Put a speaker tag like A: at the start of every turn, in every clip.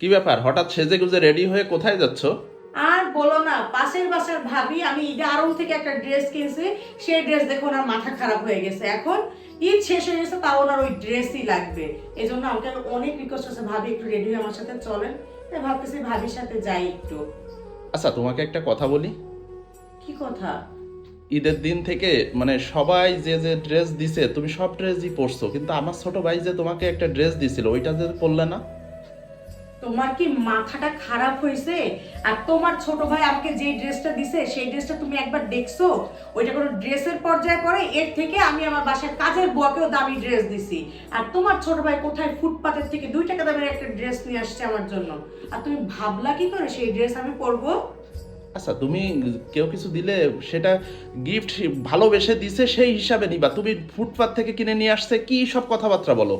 A: কি ব্যাপার? হঠাৎ সেজে গুজে রেডি হয়ে কোথায় যাচ্ছ?
B: আর বলো না পাশের বাসার ভাবি আমি ঈদে আরং থেকে একটা ড্রেস কিনছি সেই ড্রেস দেখো ওনার মাথা খারাপ হয়ে গেছে। এখন ঈদ শেষ হয়ে গেছে তাও ওনার ওই ড্রেসই লাগবে। এই জন্য আমাকে অনেক রিকোয়েস্ট আছে ভাবি একটু রেডি হয়ে আমার সাথে চলেন। তাই ভাবতেছি ভাবির সাথে যাই একটু।
A: আচ্ছা তোমাকে একটা কথা বলি।
B: কি কথা?
A: ঈদের দিন থেকে মানে সবাই যে যে ড্রেস দিছে তুমি সব ড্রেসই পরছো কিন্তু আমার ছোট ভাই যে তোমাকে একটা ড্রেস দিছিল ওইটা যে পরলে না?
B: তোমার কি মাথাটা খারাপ হয়েছে? আর তোমার ছোট ভাই আমাকে যে ড্রেসটা দিছে, সেই ড্রেসটা তুমি একবার দেখছ? ওইটা কোনো ড্রেসের পর্যায়ে পড়ে? এর থেকে আমি আমার বাসার কাজের বুয়াকেও দামি ড্রেস দিছি। আর তোমার ছোট ভাই কোথায় ফুটপাতের থেকে দুই টাকা দামের একটা ড্রেস নিয়ে আসছে আমার জন্য? আর তুমি ভাবলা কি করে সেই ড্রেস আমি পরবো?
A: আচ্ছা তুমি কেউ কিছু দিলে সেটা গিফট ভালোবেসে দিছে, সেই হিসাবে নিবা। তুমি ফুটপাত থেকে কিনে নিয়ে আসছে, কি সব কথাবার্তা বলো?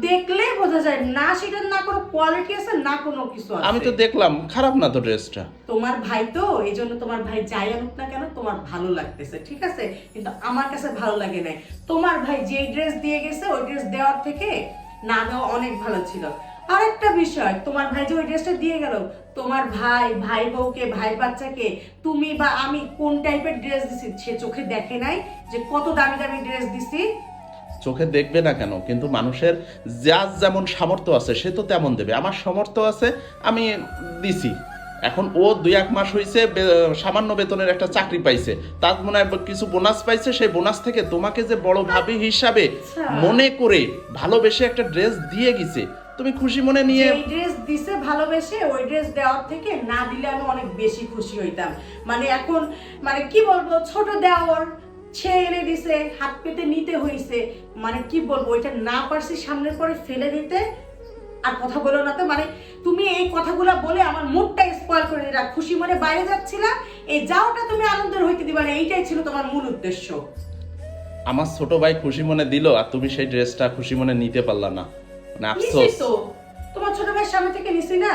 B: দেখলেই বোঝা যায় না সেটার না কোনো কোয়ালিটি আছে না কোনো কিছু আছে।
A: আমি তো দেখলাম খারাপ না তো ড্রেসটা
B: তোমার ভাই তো এই জন্য তোমার ভাই যাই আনুক না কেন তোমার ভালো লাগতেছে ঠিক আছে? কিন্তু আমার কাছে ভালো লাগে নাই। তোমার ভাই যে ড্রেস দিয়ে গেছে ওই ড্রেস দেওয়ার থেকে না দেওয়া অনেক ভালো ছিল। আর একটা বিষয় তোমার ভাই যে ওই ড্রেসটা দিয়ে গেল তোমার ভাই ভাই বউকে ভাই বাচ্চাকে তুমি বা আমি কোন টাইপের ড্রেস দিছি সে চোখে দেখে নাই যে কত দামি দামি ড্রেস দিছি?
A: চোখে দেখবে না কেন? কিন্তু মানুষের যার যেমন সামর্থ্য আছে সে তো তেমন দেবে। আমার সামর্থ্য আছে আমি দিছি। এখন ও দুই এক মাস হয়েছে সামান্য বেতনের একটা চাকরি পাইছে। তার মনে হয় কিছু বোনাস পাইছে সেই বোনাস থেকে তোমাকে যে বড় ভাবি হিসাবে
B: আচ্ছা।
A: মনে করে ভালোবেসে একটা ড্রেস দিয়ে গেছে তুমি খুশি মনে নিয়ে
B: যে ড্রেস দিছে ভালোবেসে ওই ড্রেস দেওয়ার থেকে না দিলে আমি অনেক বেশি খুশি হইতাম। মানে এখন মানে কি বলব ছোট দেওয়ার সে এনে দিছে হাত পেতে নিতে হইছে। মানে কি বলব ওইটা না পারছি সামনের পরে ফেলে দিতে আর কথা বলো না তো। মানে তুমি এই কথাগুলো বলে আমার মুডটা স্পয়েল করে দিলা খুশি মনে বাইরে যাচ্ছিলা। এই যাওটা তুমি আনন্দের হইতে দিবা না এইটাই ছিল তোমার মূল উদ্দেশ্য।
A: আমার ছোট ভাই খুশি মনে দিল আর তুমি সেই ড্রেসটা খুশি মনে নিতে পারলা না। মানে আফসোস।
B: তোমার ছোট ভাইয়ের সামনে থেকে নিছি না?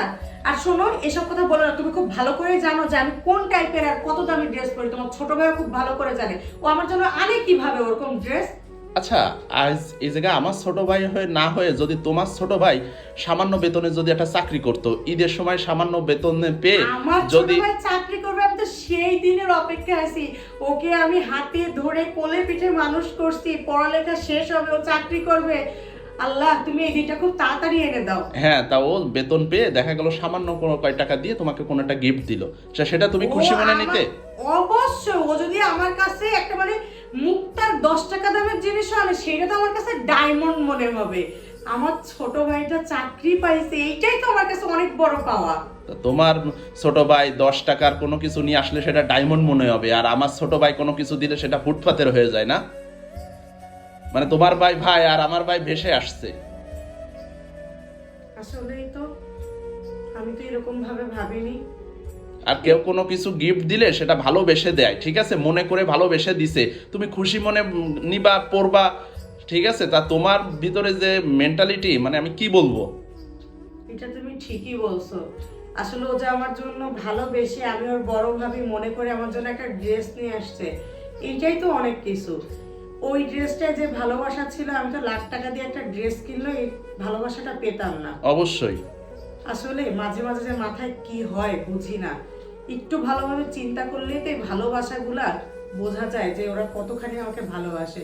B: আর শোনো এসব কথা বলো না তুমি খুব ভালো করে জানো যে আমি কোন টাইপের আর কত দামি ড্রেস পরি। তোমার ছোট ভাইও খুব ভালো করে জানে। ও আমার জন্য আনে কীভাবে ওরকম ড্রেস
A: আচ্ছা আজ এই জায়গায় আমার ছোট ভাই হয়ে না হয়ে যদি তোমার ছোট ভাই সামান্য বেতনে যদি একটা চাকরি করতো ঈদের সময় সামান্য বেতনে পেয়ে
B: আমার ছোট
A: যদি
B: ভাই চাকরি করবে আমি তো সেই দিনের অপেক্ষা আছি। ওকে আমি হাতে ধরে কোলে পিঠে মানুষ করছি পড়ালেখা শেষ হবে ও চাকরি করবে। আল্লাহ তুমি এই দিনটা খুব তাড়াতাড়ি এনে দাও।
A: হ্যাঁ তা ও বেতন পেয়ে দেখা গেল সামান্য কোনো কয় টাকা দিয়ে তোমাকে কোনো একটা গিফট দিল। সেটা তুমি খুশি মনে নিতে?
B: অবশ্যই ও যদি আমার কাছে একটা মানে মুক্তার দশ টাকা দামের জিনিস আনে সেটা তো আমার কাছে ডায়মন্ড মনে হবে। আমার ছোট ভাইটা চাকরি পাইছে এইটাই তো আমার কাছে অনেক বড় পাওয়া।
A: তোমার ছোট ভাই দশ টাকার কোনো কিছু নিয়ে আসলে সেটা ডায়মন্ড মনে হবে আর আমার ছোট ভাই কোনো কিছু দিলে সেটা ফুটপাতের হয়ে যায় না? মানে তোমার ভাই ভাই আর আমার ভাই ভেসে আসছে।
B: আসলেই তো আমি তো এরকম ভাবে ভাবিনি।
A: আর কেউ কোনো কিছু গিফট দিলে সেটা ভালোবেসে দেয় ঠিক আছে? মনে করে ভালোবেসে দিছে। তুমি খুশি মনে নিবা পড়বা ঠিক আছে? তা তোমার ভিতরে যে মেন্টালিটি মানে আমি কি বলব?
B: এটা তুমি ঠিকই বলছো। আসলে ও যে আমার জন্য ভালোবেসে আমি ওর বড় ভাবি মনে করে আমার জন্য একটা ড্রেস নিয়ে আসছে এইটাই তো অনেক কিছু। ওই ড্রেসটায় যে ভালোবাসা ছিল আমি তো লাখ টাকা দিয়ে একটা ড্রেস কিনলো এই ভালোবাসাটা পেতাম না।
A: অবশ্যই।
B: আসলে মাঝে মাঝে যে মাথায় কি হয় বুঝি না। একটু ভালোভাবে চিন্তা করলেই তো এই ভালোবাসাগুলা বোঝা যায় যে ওরা কতখানি আমাকে ভালোবাসে।